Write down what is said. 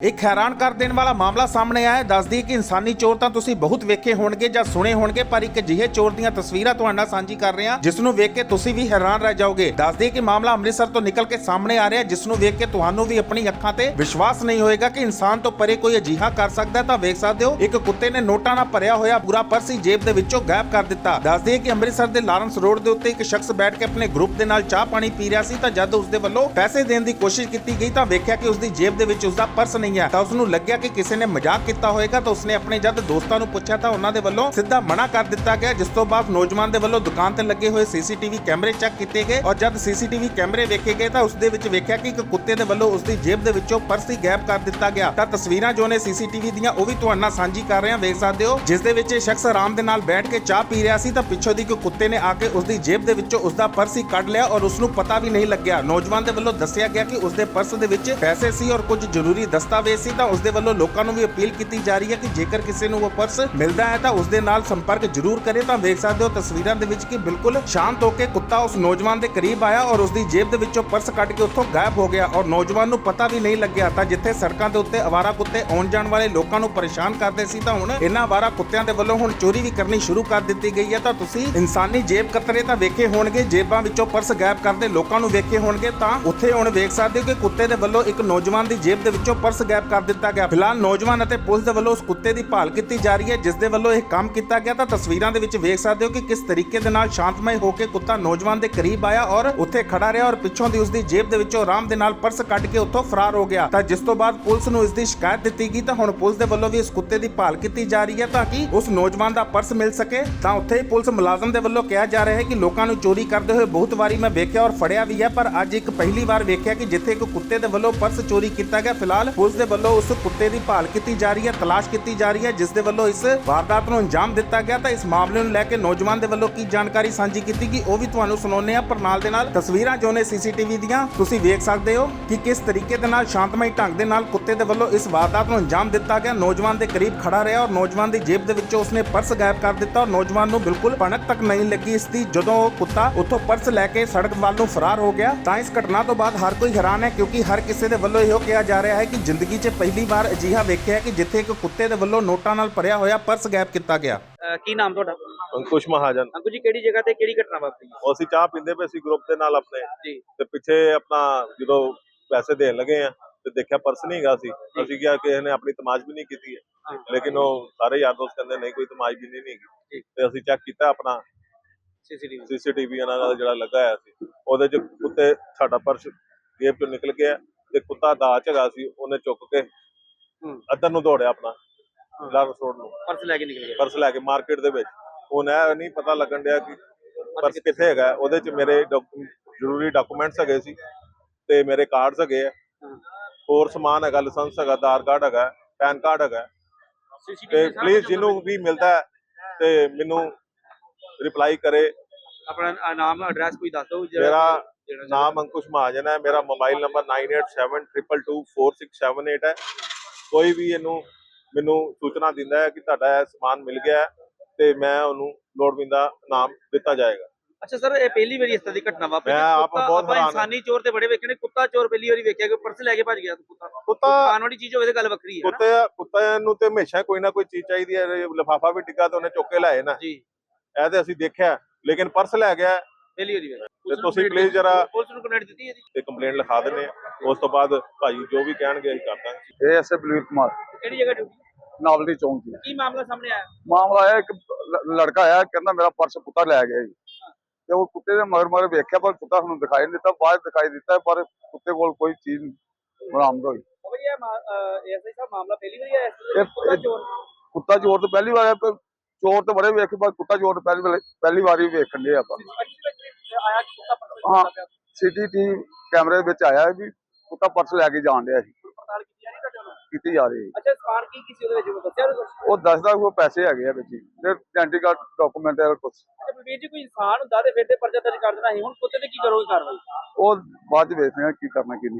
ਇੱਕ ਹੈਰਾਨ ਕਰ ਦੇਣ ਵਾਲਾ ਮਾਮਲਾ ਸਾਹਮਣੇ ਆਇਆ ਦੱਸਦੀ ਕਿ ਇਨਸਾਨੀ ਚੋਰ ਤਾਂ ਤੁਸੀਂ ਬਹੁਤ ਵੇਖੇ ਹੋਣਗੇ ਜਾਂ ਸੁਣੇ ਹੋਣਗੇ, ਪਰ ਇੱਕ ਅਜਿਹੇ ਚੋਰ ਦੀਆਂ ਤਸਵੀਰਾਂ ਤੁਹਾਡੇ ਨਾਲ ਸਾਂਝੀ ਕਰ ਰਹੇ ਹਾਂ, ਜਿਸ ਨੂੰ ਵੇਖ ਕੇ ਤੁਸੀਂ ਵੀ ਹੈਰਾਨ ਰਹਿ ਜਾਓਗੇ। ਦੱਸਦੀ ਕਿ ਮਾਮਲਾ ਅੰਮ੍ਰਿਤਸਰ ਤੋਂ ਨਿਕਲ ਕੇ ਸਾਹਮਣੇ ਆ ਰਿਹਾ ਜਿਸ ਨੂੰ ਵੇਖ ਕੇ ਤੁਹਾਨੂੰ ਵੀ ਆਪਣੀ ਅੱਖਾਂ ਤੇ ਵਿਸ਼ਵਾਸ ਨਹੀਂ ਹੋਏਗਾ ਕਿ ਇਨਸਾਨ ਤੋਂ ਪਰੇ ਕੋਈ ਅਜਿਹਾ ਕਰ ਸਕਦਾ ਤਾਂ ਵੇਖ ਸਕਦੇ ਹੋ, ਇੱਕ ਕੁੱਤੇ ਨੇ ਨੋਟਾਂ ਨਾਲ ਭਰਿਆ ਹੋਇਆ ਪੂਰਾ ਪਰਸ ਹੀ ਜੇਬ ਦੇ ਵਿੱਚੋਂ ਗਾਇਬ ਕਰ ਦਿੱਤਾ। ਦੱਸਦੀ ਹੈ ਕਿ ਅੰਮ੍ਰਿਤਸਰ ਦੇ ਲਾਰੈਂਸ ਰੋਡ ਦੇ ਉੱਤੇ ਇੱਕ ਸ਼ਖਸ ਬੈਠ ਕੇ ਆਪਣੇ ਗਰੁੱਪ ਦੇ ਨਾਲ ਚਾਹ ਪਾਣੀ ਪੀ ਰਿਹਾ ਸੀ, ਤਾਂ ਜਦ ਉਸ ਦੇ ਵੱਲੋਂ ਪੈਸੇ ਦੇਣ ਦੀ ਕੋਸ਼ਿਸ਼ ਕੀਤੀ ਗਈ, ਤਾਂ ਵੇਖਿਆ ਕਿ ਉਸ ਦੀ ਜੇਬ ਦੇ ਵਿੱਚ ਉਸ ਦਾ ਪਰਸ ਨਹੀਂ ਹੈ ਤਾਂ ਉਸ ਨੂੰ ਲੱਗਿਆ ਕਿ ਕਿਸੇ ਨੇ ਮਜ਼ਾਕ ਕੀਤਾ ਹੋਵੇਗਾ ਤਾਂ ਉਸਨੇ ਆਪਣੇ ਜਦ ਦੋਸਤਾਂ ਨੂੰ ਪੁੱਛਿਆ ਤਾਂ ਉਹਨਾਂ ਦੇ ਵੱਲੋਂ ਸਿੱਧਾ ਮਨਾ ਕਰ ਦਿੱਤਾ ਗਿਆ, ਜਿਸ ਤੋਂ ਬਾਅਦ ਨੌਜਵਾਨ ਦੇ ਵੱਲੋਂ ਦੁਕਾਨ ਤੇ ਲੱਗੇ ਹੋਏ ਸੀਸੀਟੀਵੀ ਕੈਮਰੇ ਚੈੱਕ ਕੀਤੇ ਗਏ ਔਰ ਜਦ ਸੀਸੀਟੀਵੀ ਕੈਮਰੇ ਵੇਖੇ ਗਏ ਤਾਂ ਉਸ ਦੇ ਵਿੱਚ ਵੇਖਿਆ ਕਿ ਇੱਕ ਕੁੱਤੇ ਦੇ ਵੱਲੋਂ ਉਸ ਦੀ ਜੇਬ ਦੇ ਵਿੱਚੋਂ ਪਰਸ ਹੀ ਗਾਇਬ ਕਰ ਦਿੱਤਾ ਗਿਆ। ਤਾਂ ਤਸਵੀਰਾਂ ਜੋ ਨੇ ਸੀਸੀਟੀਵੀ ਦੀਆਂ ਉਹ ਵੀ ਤੁਹਾਡੇ ਨਾਲ ਸਾਂਝੀ ਕਰ ਰਹੇ ਹਾਂ। ਵੇਖ ਸਕਦੇ ਹੋ, ਜਿਸ ਦੇ ਵਿੱਚ ਇਹ ਸ਼ਖਸ ਆਰਾਮ ਦੇ ਨਾਲ ਬੈਠ ਕੇ ਚਾਹ ਪੀ ਰਿਹਾ ਸੀ ਤਾਂ ਪਿੱਛੋਂ ਦੀ ਇੱਕ ਕੁੱਤੇ ਨੇ ਆ ਕੇ ਉਸ ਦੀ ਜੇਬ ਦੇ ਵਿੱਚੋਂ ਉਸ ਦਾ ਪਰਸ ਹੀ ਕੱਢ ਲਿਆ ਔਰ ਉਸ ਨੂੰ ਪਤਾ ਵੀ ਨਹੀਂ ਲੱਗਿਆ। ਨੌਜਵਾਨ ਦੇ ਵੱਲੋਂ ਦੱਸਿਆ ਗਿਆ ਕਿ ਉਸ ਦੇ ਪਰਸ ਦੇ ਵਿੱਚ ਪੈਸੇ ਸੀ ਔਰ ਕੁਝ ਜ਼ਰੂਰੀ ਦਸਤਾ ਦਸਤਾਵੇਜ਼ ਸੀ ਤਾਂ ਉਸ ਦੇ ਵੱਲੋਂ ਲੋਕਾਂ ਨੂੰ ਵੀ ਅਪੀਲ ਕੀਤੀ ਜਾ ਰਹੀ ਹੈ ਕਿ ਜੇਕਰ ਕਿਸੇ ਨੂੰ ਉਹ ਪਰਸ ਮਿਲਦਾ ਹੈ ਤਾਂ ਉਸ ਦੇ ਨਾਲ ਸੰਪਰਕ ਜ਼ਰੂਰ ਕਰੇ ਤਾਂ ਵੇਖ ਸਕਦੇ ਹੋ ਤਸਵੀਰਾਂ ਦੇ ਵਿੱਚ ਕਿ ਬਿਲਕੁਲ ਸ਼ਾਂਤ ਹੋ ਕੇ ਕੁੱਤਾ ਉਸ ਨੌਜਵਾਨ ਦੇ ਕਰੀਬ ਆਇਆ ਔਰ ਉਸ ਦੀ ਜੇਬ ਦੇ ਵਿੱਚੋਂ ਪਰਸ ਕੱਢ ਕੇ ਉੱਥੋਂ ਗਾਇਬ ਹੋ ਗਿਆ ਔਰ ਨੌਜਵਾਨ ਨੂੰ ਪਤਾ ਵੀ ਨਹੀਂ ਲੱਗਿਆ ਤਾਂ ਜਿੱਥੇ ਸੜਕਾਂ ਦੇ ਉੱਤੇ ਅਵਾਰਾ ਕੁੱਤੇ ਆਉਣ ਜਾਣ ਵਾਲੇ ਲੋਕਾਂ ਨੂੰ ਪਰੇਸ਼ਾਨ ਕਰਦੇ ਸੀ ਤਾਂ ਹੁਣ ਇਹਨਾਂ ਅਵਾਰਾ ਕੁੱਤਿਆਂ ਦੇ ਵੱਲੋਂ ਹੁਣ ਚੋਰੀ ਵੀ ਕਰਨੀ ਸ਼ੁਰੂ ਕਰ ਦਿੱਤੀ ਗਈ ਹੈ ਤਾਂ ਤੁਸੀਂ ਇਨਸਾਨੀ ਜੇਬ ਕਤਰੇ ਤਾਂ ਵੇਖੇ ਹੋਣਗੇ, ਜੇਬਾਂ ਵਿੱਚੋਂ ਪਰਸ ਗਾਇਬ ਕਰਦੇ ਲੋਕਾਂ ਨੂੰ ਵੇਖੇ ਹੋਣਗੇ ਤਾਂ ਉੱਥੇ ਹੁਣ ਵੇਖ ਸਕਦੇ ਹੋ ਕਿ ਕੁੱਤੇ ਦੇ ਵੱਲੋਂ ਇੱਕ ਨੌਜਵਾਨ ਦੀ ਜੇਬ ਦੇ ਵਿੱਚੋਂ ਪਰਸ ਗਾਇਬ ਕਰ ਦਿੱਤਾ ਗਿਆ। ਫਿਲਹਾਲ ਨੌਜਵਾਨ ਅਤੇ ਪੁਲਿਸ ਦੇ ਵੱਲੋਂ ਉਸ ਕੁੱਤੇ ਦੀ ਭਾਲ ਕੀਤੀ ਜਾ ਰਹੀ ਹੈ, ਜਿਸ ਦੇ ਵੱਲੋਂ ਇਹ ਕੰਮ ਕੀਤਾ ਗਿਆ। ਤਾਂ ਤਸਵੀਰਾਂ ਦੇ ਵਿੱਚ ਵੇਖ ਸਕਦੇ ਹੋ ਕਿ ਕਿਸ ਤਰੀਕੇ ਦੇ ਨਾਲ ਸ਼ਾਂਤਮਈ ਹੋ ਕੇ ਕੁੱਤਾ ਨੌਜਵਾਨ ਦੇ ਕਰੀਬ ਆਇਆ ਔਰ ਉੱਥੇ ਖੜਾ ਰਿਹਾ ਔਰ ਪਿੱਛੋਂ ਦੀ ਉਸ ਦੀ ਜੇਬ ਦੇ ਵਿੱਚੋਂ ਆਰਾਮ ਦੇ ਨਾਲ ਪਰਸ ਕੱਢ ਕੇ ਉੱਥੋਂ ਫਰਾਰ ਹੋ ਗਿਆ। ਤਾਂ ਜਿਸ ਤੋਂ ਬਾਅਦ ਪੁਲਿਸ ਨੂੰ ਇਸ ਦੀ ਸ਼ਿਕਾਇਤ ਦਿੱਤੀ ਗਈ, ਤਾਂ ਹੁਣ ਪੁਲਿਸ ਦੇ ਵੱਲੋਂ ਵੀ ਇਸ ਕੁੱਤੇ ਦੀ ਭਾਲ ਕੀਤੀ ਜਾ ਰਹੀ ਹੈ ਤਾਂ ਕਿ ਉਸ ਨੌਜਵਾਨ ਦਾ ਪਰਸ ਮਿਲ ਸਕੇ। ਤਾਂ ਉੱਥੇ ਹੀ ਪੁਲਿਸ ਮੁਲਾਜ਼ਮ ਦੇ ਵੱਲੋਂ ਕਿਹਾ ਜਾ ਰਿਹਾ ਹੈ ਕਿ ਲੋਕਾਂ ਨੂੰ ਚੋਰੀ ਕਰਦੇ ਹੋਏ ਬਹੁਤ ਵਾਰੀ ਮੈਂ ਵੇਖਿਆ ਔਰ ਫੜਿਆ ਵੀ ਹੈ, ਪਰ ਅੱਜ ਇੱਕ ਪਹਿਲੀ ਵਾਰ ਵੇਖਿਆ ਕਿ ਜਿੱਥੇ ਇੱਕ ਕੁੱਤੇ ਦੇ ਵੱਲੋਂ ਪਰਸ ਚੋਰੀ ਕੀਤਾ ਗਿਆ। ਫਿਲਹਾਲ ਪੁਲਿਸ ਦੇ ਵੱਲੋਂ ਉਸ ਕੁੱਤੇ ਦੀ ਭਾਲ ਕੀਤੀ ਜਾ ਰਹੀ ਹੈ, ਤਲਾਸ਼ ਕੀਤੀ ਜਾ ਰਹੀ ਹੈ, ਜਿਸ ਦੇ ਵੱਲੋਂ ਇਸ ਵਾਰਦਾਤ ਨੂੰ ਅੰਜਾਮ ਦਿੱਤਾ ਗਿਆ। ਤਾਂ ਇਸ ਮਾਮਲੇ ਨੂੰ ਲੈ ਕੇ ਨੌਜਵਾਨ ਦੇ ਵੱਲੋਂ ਕੀ ਜਾਣਕਾਰੀ ਸਾਂਝੀ ਕੀਤੀ ਗਈ, ਉਹ ਵੀ ਤੁਹਾਨੂੰ ਸੁਣਾਉਂਦੇ ਆ ਪਰ ਨਾਲ ਦੇ ਨਾਲ ਤਸਵੀਰਾਂ ਜੋ ਨੇ ਸੀਸੀਟੀਵੀ ਦੀਆਂ, ਤੁਸੀਂ ਵੇਖ ਸਕਦੇ ਹੋ ਕਿ ਕਿਸ ਤਰੀਕੇ ਦੇ ਨਾਲ, ਸ਼ਾਂਤਮਈ ਢੰਗ ਦੇ ਨਾਲ ਕੁੱਤੇ ਦੇ ਵੱਲੋਂ ਇਸ ਵਾਰਦਾਤ ਨੂੰ ਅੰਜਾਮ ਦਿੱਤਾ ਗਿਆ। ਨੌਜਵਾਨ ਦੇ ਕਰੀਬ ਖੜਾ ਰਿਹਾ ਔਰ ਨੌਜਵਾਨ ਦੀ ਜੇਬ ਦੇ ਵਿੱਚੋਂ ਉਸਨੇ ਪਰਸ ਗਾਇਬ ਕਰ ਦਿੱਤਾ ਔਰ ਨੌਜਵਾਨ ਨੂੰ ਬਿਲਕੁਲ ਭਣਕ ਤੱਕ ਨਹੀਂ ਲੱਗੀ ਇਸ ਦੀ, ਜਦੋਂ ਉਹ ਕੁੱਤਾ ਉੱਥੋਂ ਪਰਸ ਲੈ ਕੇ ਸੜਕ ਵੱਲ ਨੂੰ ਫਰਾਰ ਹੋ ਗਿਆ। ਤਾਂ ਇਸ ਘਟਨਾ ਤੋਂ ਬਾਅਦ ਹਰ ਕੋਈ ਹੈਰਾਨ ਹੈ, ਕਿਉਂਕਿ ਹਰ ਕਿਸੇ ਦੇ ਵੱਲੋਂ ਇਹੋ ਕਿਹਾ ਜਾ ਰਿਹਾ ਹੈ ਕਿ ਜ਼ਿੰਦਗੀ 'ਚ ਪਹਿਲੀ ਵਾਰ ਅਜਿਹਾ ਵੇਖਿਆ ਕਿ ਜਿੱਥੇ ਇੱਕ ਕੁੱਤੇ ਦੇ ਵੱਲੋਂ ਨੋਟਾਂ ਨਾਲ ਭਰਿਆ ਹੋਇਆ ਪਰਸ ਗਾਇਬ ਕੀਤਾ ਗਿਆ। ਅਹ ਕੀ ਨਾਮ ਤੁਹਾਡਾ? ਅੰਕੁਸ਼ ਮਹਾਜਨ। ਅੰਕੁਲ ਜੀ ਕਿਹੜੀ ਜਗ੍ਹਾ ਤੇ ਕਿਹੜੀ ਘਟਨਾ ਵਾਪਰੀ? ਉਹ ਅਸੀਂ ਚਾਹ ਪੀਂਦੇ ਪਏ ਸੀ ਗਰੁੱਪ ਦੇ ਨਾਲ ਆਪਣੇ। ਜੀ। ਤੇ ਪਿੱਛੇ ਆਪਣਾ ਜਦੋਂ ਪੈਸੇ ਦੇਣ ਲੱਗੇ ਆ ਤੇ ਦੇਖਿਆ ਪਰਸ ਨਹੀਂ ਹੈਗਾ ਸੀ। ਅਸੀਂ ਕਿਹਾ ਕਿਸੇ ਨੇ ਆਪਣੀ ਤਮਾਸ਼ ਵੀ ਨਹੀਂ ਕੀਤੀ ਹੈ। ਲੇਕਿਨ ਉਹ ਸਾਰੇ ਯਾਰ ਦੋਸਤ ਕਹਿੰਦੇ ਨਹੀਂ ਕੋਈ ਤਮਾਸ਼ ਵੀ ਨਹੀਂ ਹੈਗੀ। ਤੇ ਅਸੀਂ ਚੈੱਕ ਕੀਤਾ ਆਪਣਾ ਸੀਸੀਟੀਵੀ। ਸੀਸੀਟੀਵੀ ਇਹਨਾਂ ਦਾ ਜਿਹੜਾ ਲੱਗਾ ਹੋਇਆ ਸੀ ਉਹਦੇ ਚ ਕੁੱਤੇ ਸਾਡਾ ਪਰਸ ਜੇਬ ਚੋਂ ਨਿਕਲ ਗਿਆ। ਤੇ ਕੁੱਤਾ ਦਾਚ ਹੈਗਾ ਸੀ ਉਹਨੇ ਚੁੱਕ ਕੇ ਅੱਧਰ ਨੂੰ ਦੌੜਿਆ ਆਪਣਾ। ਲਾਰਸ ਰੋਡ ਨੂੰ। ਪਰਸ ਲੈ ਕੇ ਨਿਕਲ ਗਿਆ। ਪਰਸ ਲੈ ਕੇ ਮਾਰਕੀਟ ਦੇ ਵਿੱਚ। ਹੁਣ ਇਹ ਨਹੀਂ ਪਤਾ ਲੱਗਣ ਡਿਆ ਕਿ ਪਰਸ ਕਿੱਥੇ ਹੈਗਾ। ਉਹਦੇ ਚ ਮੇਰੇ ਜ਼ਰੂਰੀ ਡਾਕੂਮੈਂਟਸ ਹੈਗੇ ਸੀ ਤੇ ਮੇਰੇ ਕਾਰਡਸ ਹੈਗੇ ਆ। ਹੋਰ ਸਮਾਨ ਹੈਗਾ ਲਾਇਸੈਂਸ ਹੈਗਾ ਆਧਾਰ ਕਾਰਡ ਹੈਗਾ ਪੈਨ ਕਾਰਡ ਹੈਗਾ। ਤੇ ਪਲੀਜ਼ ਜਿਹਨੂੰ ਵੀ ਮਿਲਦਾ ਤੇ ਮੈਨੂੰ ਰਿਪਲਾਈ ਕਰੇ। ਆਪਣਾ ਨਾਮ ਐਡਰੈਸ ਕੋਈ ਦੱਸ ਦਿਓ ਮੇਰਾ ਨਾਮ ਅੰਕੁਸ਼ ਮਹਾਜਨ ਹੈ ਮੇਰਾ ਮੋਬਾਈਲ ਨੰਬਰ 9872224678 ਹੈ। ਕੋਈ ਵੀ ਇਹਨੂੰ ਮੈਨੂੰ ਸੂਚਨਾ ਦਿੰਦਾ ਹੈ ਕਿ ਤੁਹਾਡਾ ਇਹ ਸਮਾਨ ਮਿਲ ਗਿਆ ਤੇ ਮੈਂ ਉਹਨੂੰ ਲੋੜਵਿੰਦਾ ਨਾਮ ਦਿੱਤਾ ਜਾਏਗਾ। ਅੱਛਾ ਸਰ ਇਹ ਪਹਿਲੀ ਵਾਰੀ ਇਸ ਤਰ੍ਹਾਂ ਦੀ ਘਟਨਾ ਵਾਪਰੀ ਮੈਂ। ਆਪ ਬਹੁਤ ਹੈਰਾਨ। ਇਨਸਾਨੀ ਚੋਰ ਤੇ ਬੜੇ ਵੇਖੇ ਨੇ। ਕੁੱਤਾ ਚੋਰ ਪਹਿਲੀ ਵਾਰੀ ਵੇਖਿਆ ਕਿ ਪਰਸ ਲੈ ਕੇ ਭੱਜ ਗਿਆ ਕੁੱਤਾ। ਕੁੱਤਾ ਖਾਣ ਵਾਲੀ ਚੀਜ਼ ਹੋਵੇ ਤੇ ਗੱਲ ਵੱਖਰੀ ਹੈ ਕੁੱਤੇ ਕੁੱਤੇ ਨੂੰ ਤੇ ਹਮੇਸ਼ਾ ਕੋਈ ਨਾ ਕੋਈ ਚੀਜ਼ ਚਾਹੀਦੀ ਹੈ। ਲਿਫਾਫਾ ਵੀ ਡਿੱਗਾ ਤੇ ਉਹਨੇ ਚੁੱਕ ਕੇ ਲਾਏ ਨਾ। ਜੀ। ਇਹ ਤੇ ਅਸੀਂ ਦੇਖਿਆ ਲੇਕਿਨ ਪਰਸ ਲੈ ਗਿਆ। ਪਹਿਲੀ ਵਾਰੀ ਵੇਖਿਆ। ਤੇ ਤੁਸੀਂ please ਜਰਾ- ਪੁਲਿਸ ਨੂੰ ਕੰਪਲੇਂਟ ਦਿੱਤੀ ਹੈ ਜੀ। ਤੇ ਕੰਪਲੇਂਟ ਲਿਖਾ ਦਿੰਦੇ ਆ ਉਸ ਤੋਂ ਬਾਅਦ ਭਾਈ ਜੋ ਵੀ ਕਹਿਣਗੇ ਅਸੀਂ ਕਰ ਦਾਂਗੇ। ਇਹ ਐਸੇ ਬਲਵੀਰ ਕੁਮਾਰ। ਕਿਹੜੀ ਜਗ੍ਹਾ ਡਿਊਟੀ? ਨਾਵਲਦੀ ਚੌਂਕ ਦੀ ਕੀ ਮਾਮਲਾ ਸਾਹਮਣੇ ਆਇਆ? ਮਾਮਲਾ ਆਇਆ ਇੱਕ ਲੜਕਾ ਆਇਆ ਕਹਿੰਦਾ ਮੇਰਾ ਪਰਸ ਕੁੱਤਾ ਲੈ ਗਿਆ ਜੀ। ਤੇ ਉਹ ਕੁੱਤੇ ਦੇ ਮਗਰ ਮਗਰ ਵੇਖਿਆ ਪਰ ਕੁੱਤਾ ਸਾਨੂੰ ਦਿਖਾਈ ਨਹੀਂ ਦਿੱਤਾ ਬਾਅਦ ਦਿਖਾਈ ਦਿੱਤਾ ਪਰ ਕੁੱਤੇ ਕੋਲ ਕੋਈ ਚੀਜ਼ ਬਰਾਮਦ ਹੋਈ। ਐਸਆਈ ਸਾਹਿਬ ਮਾਮਲਾ ਪਹਿਲੀ ਵਾਰੀ ਆਇਆ ਇਹ- ਕੁੱਤਾ ਚੋਰ? ਕੁੱਤਾ ਚੋਰ ਤੋਂ ਪਹਿਲੀ ਵਾਰ ਆਇਆ ਪਰ ਚੋਰ ਤਾਂ ਬੜੇ ਵੇਖੇ ਪਰ ਕੁੱਤਾ ਚੋਰ ਤਾਂ ਪਹਿਲੀ ਵਾਰ ਪਹਿਲੀ ਵਾਰੀ ਵੇਖਣ ਦੇ ਆਪਾਂ। ਆਇਆ ਕਿ ਪਰਸ ਹਾਂ। ਕੈਮਰੇ ਵਿੱਚ ਆਇਆ ਵੀ ਕੁੱਤਾ ਪਰਸ ਲੈ ਕੇ ਜਾਣ ਡਿਆ ਸੀ। ਪੜਤਾਲ ਕੀਤੀ ਜਾ ਰਹੀ ਤੁਹਾਡੇ ਵੱਲੋਂ? ਕੀਤੀ ਜਾ ਰਹੀ ਅੱਛਾ ਸਮਾਨ ਕੀ ਕੀ ਸੀ ਉਹਦੇ ਵਿੱਚ ਉਹ ਦੱਸਿਆ ਦੱਸਦਾ ਕਿ ਉਹ ਪੈਸੇ ਹੈਗੇ ਆ ਵਿੱਚ ਤੇ ਆਇਡੈਂਟੀ ਕਾਰਡ ਡਾਕੂਮੈਂਟ ਹੈ ਕੁਛ। ਅੱਛਾ ਬਲਵੀਰ ਜੀ ਕੋਈ ਇਨਸਾਨ ਹੁੰਦਾ ਤੇ ਫਿਰ ਤੇ ਪਰਚਾ ਦਰਜ ਕਰ ਦੇਣਾ ਸੀ। ਹੁਣ ਕੁੱਤੇ ਤੇ ਕੀ ਕਰੋਗੇ ਕਾਰਵਾਈ? ਉਹ ਬਾਅਦ ਚ ਵੇਖਦੇ ਆ ਕੀ ਕਰਨਾ ਕੀ ਨਹੀਂ।